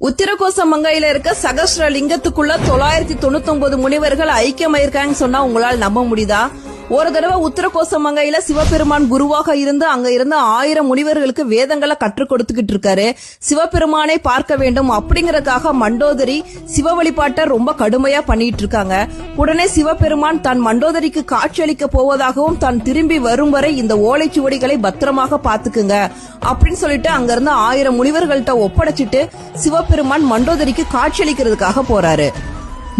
உத்திரகோச மங்கையில இருக்க சகஸ்ர லிங்கத்துக்குள்ள தொள்ளாயிரத்தி தொண்ணூத்தி ஒன்பது முனிவர்கள் ஐக்கியமாயிருக்காங்கன்னு சொன்னா உங்களால் நம்ப முடியுதா? ஒரு தடவை உத்தரகோச மங்கையில சிவபெருமான் குருவாக இருந்து அங்க இருந்த ஆயிரம் முனிவர்களுக்கு வேதங்களை கற்றுக் கொடுத்துக்கிட்டு இருக்காரு. சிவபெருமானை பார்க்க வேண்டும் அப்படிங்கறதுக்காக மண்டோதரி சிவ வழிபாட்டை ரொம்ப கடுமையா பண்ணிட்டு இருக்காங்க. உடனே சிவபெருமான் தான் மண்டோதரிக்கு காட்சியளிக்க போவதாகவும் தான் திரும்பி வரும் வரை இந்த ஓலைச்சுவடிகளை பத்திரமாக பாத்துக்குங்க அப்படின்னு சொல்லிட்டு அங்க இருந்த ஆயிரம் முனிவர்கள்ட்ட ஒப்படைச்சிட்டு சிவபெருமான் மண்டோதரிக்கு காட்சியளிக்கிறதுக்காக போறாரு.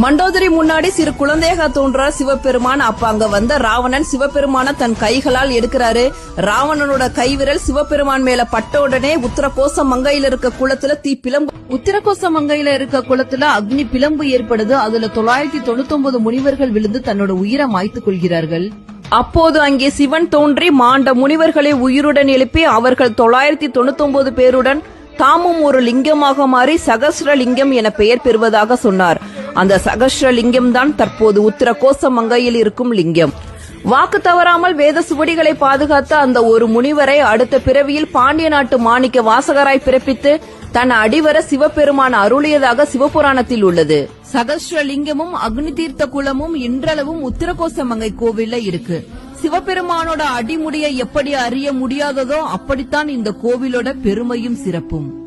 மண்டோதரி முன்னாடி சிறு குழந்தையாக தோன்றார் சிவபெருமான். அப்ப அங்க வந்த ராவணன் சிவபெருமான தன் கைகளால் எடுக்கிறாரு. ராவணனோட கைவிரல் சிவபெருமான் மேல பட்ட உடனே உத்தரகோச மங்கையில இருக்க குளத்துல தீ பிளம்பு உத்தரகோச மங்கையில இருக்க குளத்துல அக்னி பிளம்பு ஏற்படுது. அதுல தொள்ளாயிரத்தி தொண்ணூத்தி ஒன்பது முனிவர்கள் விழுந்து தன்னோட உயிரை மாய்த்துக் கொள்கிறார்கள். அப்போது அங்கே சிவன் தோன்றி மாண்ட முனிவர்களை உயிருடன் எழுப்பி அவர்கள் தொள்ளாயிரத்தி தொண்ணூத்தி ஒன்பது பேருடன் தாமும் ஒரு லிங்கமாக மாறி சகஸ்ர லிங்கம் என பெயர் பெறுவதாக சொன்னார். அந்த சகஸ்ர லிங்கம் தான் தற்போது உத்தர கோச மங்கையில் இருக்கும் லிங்கம். வாக்கு தவறாமல் வேத சுவடிகளை பாதுகாத்த அந்த ஒரு முனிவரை அடுத்த பிறவியில் பாண்டிய நாட்டு மாணிக்க வாசகராய் பிறப்பித்து தன் அடிவர சிவபெருமான் அருளியதாக சிவபுராணத்தில் உள்ளது. சகஸ்ரலிங்கமும் அக்னி தீர்த்த குளமும் இன்றளவும் உத்திரகோச மங்கை கோவில்ல இருக்கு. சிவபெருமானோட அடிமுடியை எப்படி அறிய முடியாததோ அப்படித்தான் இந்த கோவிலோட பெருமையும் சிறப்பும்.